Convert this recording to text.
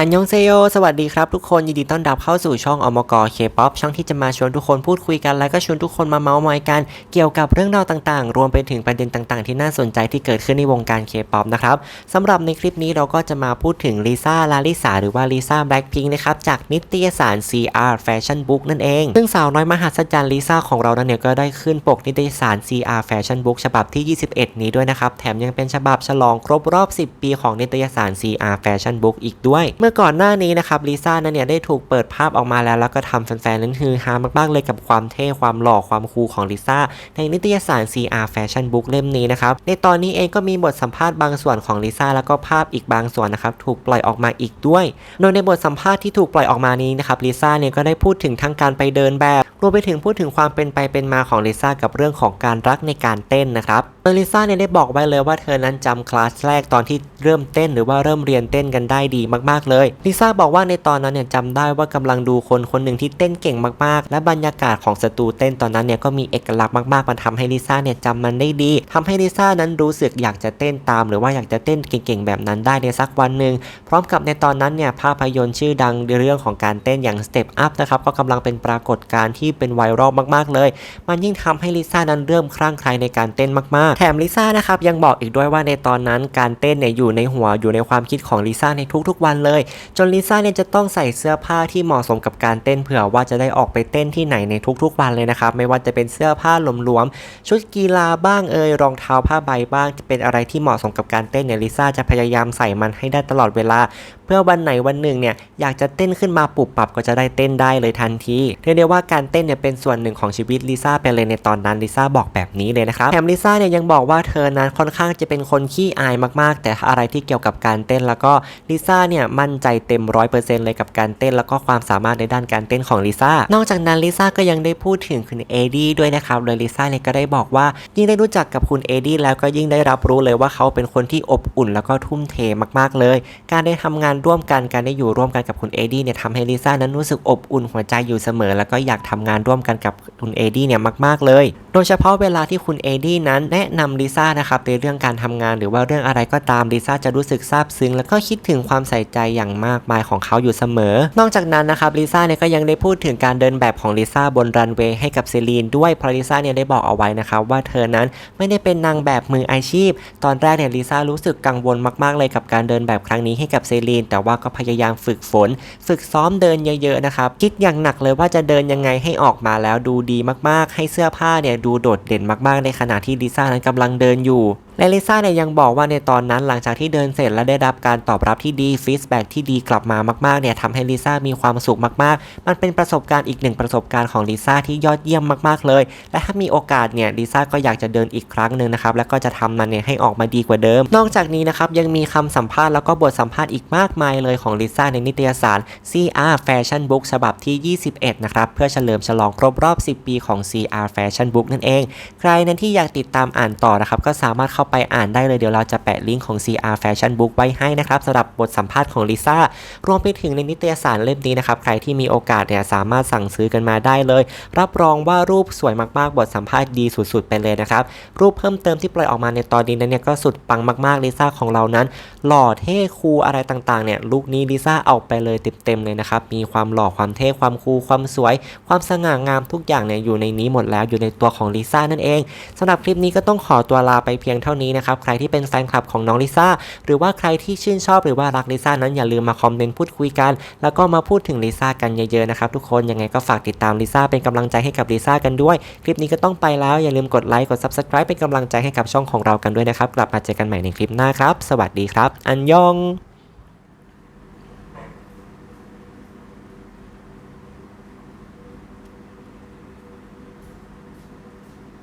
อันยองเซโย สวัสดีครับทุกคน ยินดีต้อนรับเข้าสู่ช่องอมกเคป๊อปช่องที่จะมาชวนทุกคนพูดคุยกัน และก็ชวนทุกคนมาเมาส์มอยกัน เกี่ยวกับเรื่องราวต่างๆ รวมไปถึงประเด็นต่างๆ ที่น่าสนใจที่เกิดขึ้นในวงการเคป๊อปนะครับสำหรับในคลิปนี้เราก็จะมาพูดถึงลิซ่าลาลิสาหรือว่าลิซ่าแบล็คพิงค์นะครับ จากนิตยสาร CR Fashion Book นั่นเอง ซึ่งสาวน้อยมหัศจรรย์ลิซ่าของเรานั้นเนี่ยก็ได้ขึ้นปกนิตยสาร CR Fashion Book ฉบับที่ 21 นี้ด้วยนะครับแถมยังเป็นฉบับฉลองครบรอบ 10 ปีของนิตยสาร CR Fashion Book อีกด้วยเมื่อื่อก่อนหน้านี้นะครับลิซ่านั้นเนี่ยได้ถูกเปิดภาพออกมาแล้ว แล้วก็ทำแฟนๆนั้นฮือฮามากๆเลยกับความเท่ความหล่อความคูลของลิซ่าในนิตยสาร CR Fashion Book เล่มนี้นะครับในตอนนี้เองก็มีบทสัมภาษณ์บางส่วนของลิซ่าแล้วก็ภาพอีกบางส่วนนะครับถูกปล่อยออกมาอีกด้วย โดยในบทสัมภาษณ์ที่ถูกปล่อยออกมานี้นะครับลิซ่าเนี่ยก็ได้พูดถึงทั้งการไปเดินแบบรวมไปถึงพูดถึงความเป็นไปเป็นมาของลิซ่ากับเรื่องของการรักในการเต้นนะครับโดยลิซ่าเนี่ยได้บอกไว้เลยว่าเธอนั้นจำคลาสแรกตอนที่เริ่มเต้น หรือว่าเริ่มเรียนเต้นกันได้ดีมากๆเลยลิซ่าบอกว่าในตอนนั้นเนี่ยจำได้ว่ากำลังดูคนคนหนึ่งที่เต้นเก่งมากๆ และบรรยากาศของสตูเต้นตอนนั้นเนี่ยก็มีเอกลักษณ์มากๆมันทำให้ลิซ่าเนี่ยจำมันได้ดีทำให้ลิซ่านั้นรู้สึกอยากจะเต้นตาม หรือว่าอยากจะเต้นเก่งๆ แบบนั้นได้ในสักวันหนึ่งพร้อมกับในตอนนั้นเนี่ยภาพยนตร์ชื่อดังในเรื่องของการเต้นอย่าง Step Up นะครับก็กำลังเป็นปรากฏการณ์ที่เป็นไวรัลมากๆ เลย มันยิ่งทำให้ลิซ่านั้นเริ่มคลั่งไคล้ในการเต้นมากๆ แถมลิซ่านะครับยังบอกอีกด้วยว่าในตอนนั้นการเต้นเนี่ยอยู่ในหัวอยู่ในความคิดของลิซ่าในทุกๆวันเลยจนลิซ่าเนี่ยจะต้องใส่เสื้อผ้าที่เหมาะสมกับการเต้นเผื่อว่าจะได้ออกไปเต้นที่ไหนในทุกๆวันเลยนะครับ ไม่ว่าจะเป็นเสื้อผ้าหลวมๆชุดกีฬาบ้างเอ่ยรองเท้าผ้าใบบ้างจะเป็นอะไรที่เหมาะสมกับการเต้นเนี่ยลิซ่าจะพยายามใส่มันให้ได้ตลอดเวลา เพื่อวันไหนวันหนึ่งเนี่ยอยากจะเต้นขึ้นมาปุบปับก็จะได้เต้นได้เลยทันทีเรียกได้ว่าการเต้นเนี่ยเป็นส่วนหนึ่งของชีวิตลิซ่าไปเลยในตอนนั้นลิซ่าบอกแบบนี้เลยนะครับแถมลิซ่าเนี่ยยังบอกว่าเธอนั้นค่อนข้างจะเป็นคนขี้อายมากๆ แต่อะไรที่เกี่ยวกับการเต้นแล้วก็ลิซ่าเนี่ยมั่นใจเต็มร้อยเปอร์เซ็นต์เลยกับการเต้นแล้วก็ความสามารถในด้านการเต้นของลิซ่านอกจากนั้นลิซ่าก็ยังได้พูดถึงคุณเอดี้ด้วยนะครับโดยลิซ่าเนี่ยก็ได้บอกว่ายิ่งได้รู้จักกับคุณเอดี้แล้วก็ยิ่งได้รับรู้เลยว่าเขาเป็นคนที่อบอุ่นแล้วก็ทุ่มเทมากๆเลย การได้ทำงานร่วมกันการได้อยู่ร่วมกันกับคุณเอดี้เนี่ยทำให้ลิซ่านั้นรู้สึกอบอุ่นหัวใจอยู่เสมอ แล้วก็อยากทำงานร่วมกันกับคุณเอดี้เนี่ยมากๆเลย ดยเฉพาะเวลาที่คุณเอดี้นั้นแนะนำลิซ่านะครับในเรื่องการทำงานหรือว่าเรื่องอะไรก็ตามลิซ่าจะรู้สึกซาบซึ้งแล้วก็คิดถึงความใส่ใจอย่างมากมายของเขาอยู่เสมอ นอกจากนั้นนะครับลิซ่าเนี่ยก็ยังได้พูดถึงการเดินแบบของลิซ่าบนรันเวย์ให้กับเซรีนด้วยเพราะลิซ่าเนี่ยได้บอกเอาไว้นะครับว่าเธอนั้นไม่ได้เป็นนางแบบมืออาชีพ ตอนแรกเนี่ยลิซ่ารู้สึกกังวลมากๆเลยกับการเดินแบบครั้งนี้ให้กับเซรีนแต่ว่าก็พยายามฝึกฝน ฝึกซ้อมเดินเยอะๆนะครับคิดอย่างหนักเลยว่าจะเดินยังไงให้ออกมาแล้วดูดีมากๆ ให้เสื้อผ้าเนี่ยดูโดดเด่นมากๆ ในขณะที่ลิซ่านั้นกำลังเดินอยู่ และลิซ่าเนี่ยยังบอกว่าในตอนนั้นหลังจากที่เดินเสร็จและได้รับการตอบรับที่ดีฟีดแบ็ที่ดีกลับมามากๆเนี่ยทำให้ลิซ่ามีความสุขมากๆ มันเป็นประสบการณ์อีกหนึ่งประสบการณ์ของลิซ่าที่ยอดเยี่ยมมากๆเลย และถ้ามีโอกาสเนี่ยลิซ่าก็อยากจะเดินอีกครั้งหนึ่งนะครับแล้วก็จะทำมันเนี่ยให้ออกมาดีกว่าเดิม นอกจากนี้นะครับยังมีคำสัมภาษณ์แล้วก็บทสัมภาษณ์อีกมากมายเลยของลิซ่าในนิตยสาร CR Fashion Book ฉบับที่ 21 นะครับเพื่อเฉลิมฉลองครบรอบ 10 ปีของ CR Fashion Book นั่นเอง ใครนั้นที่อยากติดตามอ่านต่อนะครับก็สามารถเข้าไปอ่านได้เลยเดี๋ยวเราจะแปะลิงก์ของ CR Fashion Book ไว้ให้นะครับสำหรับบทสัมภาษณ์ของลิซ่ารวมไปถึงในนิตยสารเล่มนี้นะครับใครที่มีโอกาสเนี่ยสามารถสั่งซื้อกันมาได้เลย รับรองว่ารูปสวยมากๆ บทสัมภาษณ์ดีสุดๆไปเลยนะครับรูปเพิ่มเติมที่ปล่อยออกมาในตอนนี้นั้นเนี่ยก็สุดปังมากๆลิซ่าของเรานั้น หล่อเท่คูลอะไรต่างๆเนี่ยลุคนี้ลิซ่าเอาไปเลยเต็มๆเลยนะครับมีความหล่อความเท่ความคูลความสวย ความสง่างามทุกอย่างเนี่ยอยู่ในนี้หมดแล้วอยู่ในตัวของลิซ่านั่นเองสำหรับคลิปนี้ก็ต้องขอตัวลาไปเพียงเท่านี้นะครับใครที่เป็นแฟนคลับของน้องลิซ่าหรือว่าใครที่ชื่นชอบหรือว่ารักลิซ่านั้นอย่าลืมมาคอมเมนต์พูดคุยกัน แล้วก็มาพูดถึงลิซ่ากันเยอะๆนะครับทุกคนยังไงก็ฝากติดตามลิซ่าเป็นกำลังใจให้กับลิซ่ากันด้วย คลิปนี้ก็ต้องไปแล้วอย่าลืมกดไลค์กด subscribe เป็นกำลังใจให้กับช่องของเรากันด้วยนะครับกลับมาเจอกันใหม่ในคลิปหน้าครับ สวัสดีครับ อันยอง